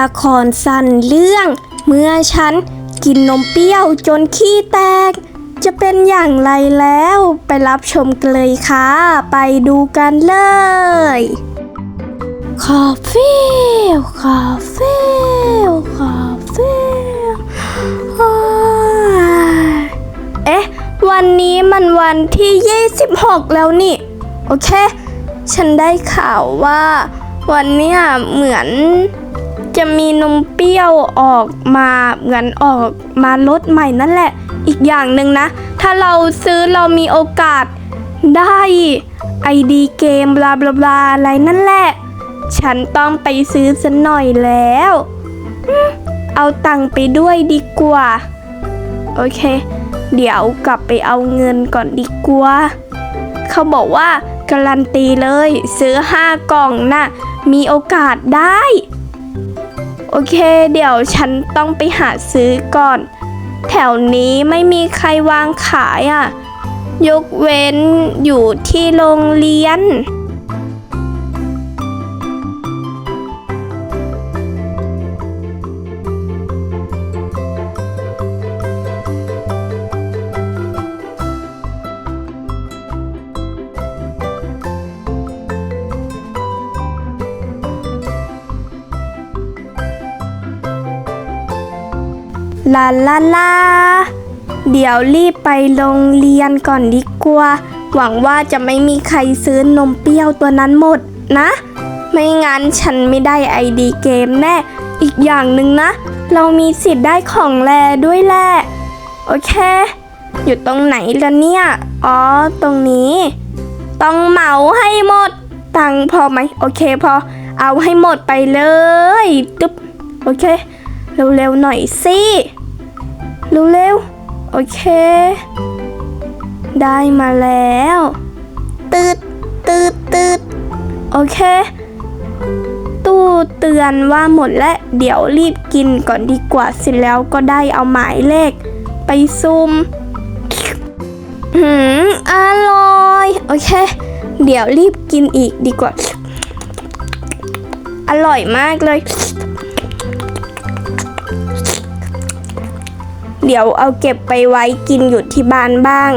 ละครสั้นเรื่อง เมื่อฉันกินนมเปรี้ยวจนขี้แตก จะเป็นอย่างไรแล้วไปรับชมกันเลยค่ะ ไปดูกันเลยคาเฟ่คาเฟ่คาเฟ่เอ๊ะ วันนี้มันวันที่ 26 แล้วนี่ โอเค ฉันได้ข่าวว่าวันนี้เหมือน จะมีนมเปรี้ยวออกมาเหมือนออกมารสใหม่นั่นแหละ อีกอย่างหนึ่งนะ ถ้าเราซื้อเรามีโอกาสได้ไอดีเกมบลาบลาบลาอะไรนั่นแหละ ฉันต้องไปซื้อสักหน่อยแล้ว เอาตังค์ไปด้วยดีกว่า โอเค เดี๋ยวกลับไปเอาเงินก่อนดีกว่า เขาบอกว่าการันตีเลย ซื้อห้ากล่องน่ะมีโอกาสได้ โอเค เดี๋ยวฉันต้องไปหาซื้อก่อน แถวนี้ไม่มีใครวางขายอะ ยกเว้นอยู่ที่โรงเรียน ลาลาลาเดี๋ยวรีบไปโรงเรียนก่อนดีกว่า หวังว่าจะไม่มีใครซื้อนมเปรี้ยวตัวนั้นหมดนะ ไม่งั้นฉันไม่ได้ไอดีเกมแน่ อีกอย่างหนึ่งนะ เรามีสิทธิ์ได้ของแลด้วยแหละ โอเค อยู่ตรงไหนล่ะเนี่ย อ๋อ ตรงนี้ ต้องเหมาให้หมด ตังพอไหม โอเคพอ เอาให้หมดไปเลย ตึ๊บ โอเค เร็วๆหน่อยสิ เร็วๆ โอเค ได้มาแล้ว ตืดตืดตืดโอเค ตู้เตือนว่าหมดแล้วเดี๋ยวรีบกินก่อนดีกว่าเสร็จแล้วก็ได้เอาหมายเลข ไปซุ่มหืมอร่อย โอเค เดี๋ยวรีบกินอีกดีกว่า อร่อยมากเลย เดี๋ยวเอาเก็บไปไว้กินอยู่ที่บ้านบ้าง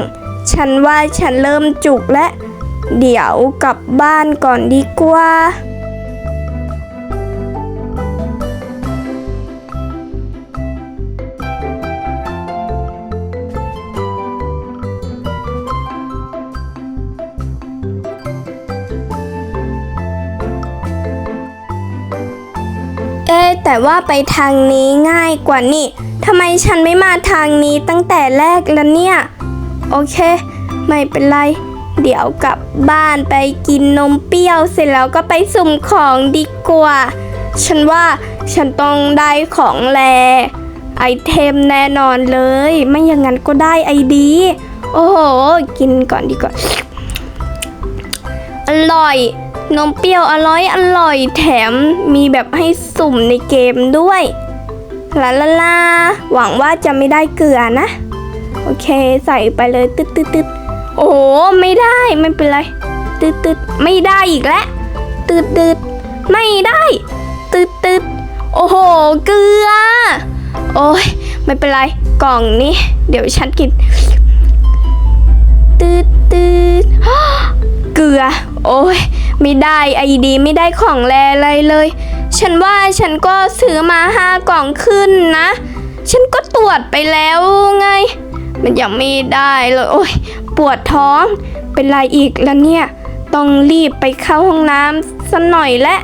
ฉันว่าฉันเริ่มจุกและ เดี๋ยวกลับบ้านก่อนดีกว่า แต่ว่าไปทางนี้ง่ายกว่านี่ทำไมฉันไม่มาทางนี้ตั้งแต่แรกล่ะเนี่ย โอเค ไม่เป็นไร เดี๋ยวกลับบ้านไปกินนมเปรี้ยวเสร็จแล้วก็ไปสุ่มของดีกว่า ฉันว่าฉันต้องได้ของแลไอเทมแน่นอนเลย ไม่อย่างนั้นก็ได้ไอดี โอ้โห กินก่อนดีกว่า อร่อย นมเปรี้ยวอร่อยอร่อยแถมมีแบบให้สุ่มในเกมด้วยลาลาลาหวังว่าจะไม่ได้เกลือนะ โอเคใส่ไปเลยตึ๊ดตึ๊ดตึ๊ดโอ้ไม่ได้ไม่เป็นไร ตึ๊ดตึ๊ดไม่ได้อีกแล้วตึ๊ดตึ๊ดไม่ได้ตึ๊ดตึ๊ดโอ้โหเกลือ โอ้ยไม่เป็นไรกล่องนี้ เดี๋ยวฉันกินตืดตืดเกลือ โอ้ย ไม่ได้ไอดีไม่ได้ของแลอะไรเลย ฉันว่าฉันก็ซื้อมาห้ากล่องขึ้นนะ ฉันก็ตรวจไปแล้วไง มันยังไม่ได้เลยโอ้ยปวดท้องเป็นไรอีกแล้วเนี่ย ต้องรีบไปเข้าห้องน้ำสักหน่อยและ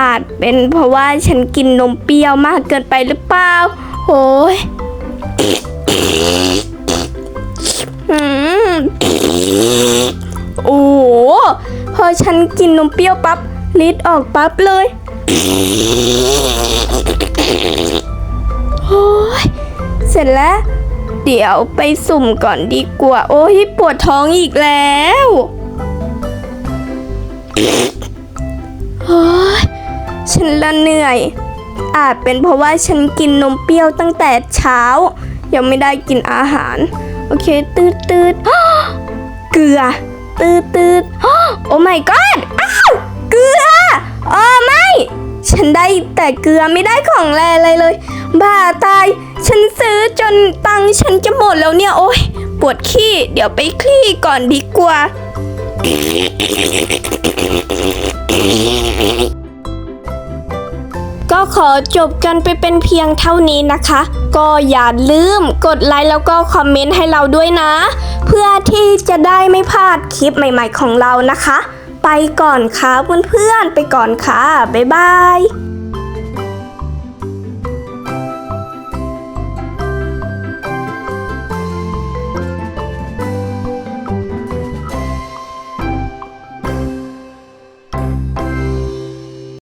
อาจเป็นเพราะว่าฉันกินนมเปรี้ยวมากเกินไปหรือเปล่าโอ้ยอืมโอ้ พอฉันกินนมเปรี้ยวปั๊บลิดออกปั๊บเลย โอ้ยเสร็จแล้ว เดี๋ยวไปสุ่มก่อนดีกว่า โอ้ยปวดท้องอีกแล้วโอ้ยฉันละเหนื่อย อาจเป็นเพราะว่าฉันกินนมเปรี้ยวตั้งแต่เช้า ยังไม่ได้กินอาหาร โอเค ตืดตืดเกลือ ตืดตืดโอ้ my god อ้าวเกลือเออไม่ ฉันได้แต่เกลือไม่ได้ของแรอะไรเลย บ้าตาย ฉันซื้อจนตังฉันจะหมดแล้วเนี่ยโอ๊ยปวดขี้ เดี๋ยวไปคลี่ก่อนดีกว่า ก็ขอจบกันไปเป็นเพียงเท่านี้นะคะ ก็อย่าลืมกดไลค์แล้วก็คอมเมนต์ให้เราด้วยนะ เพื่อที่จะได้ไม่พลาดคลิปใหม่ๆของเรานะคะ ไปก่อนค่ะเพื่อนๆไปก่อนค่ะ บ๊ายบาย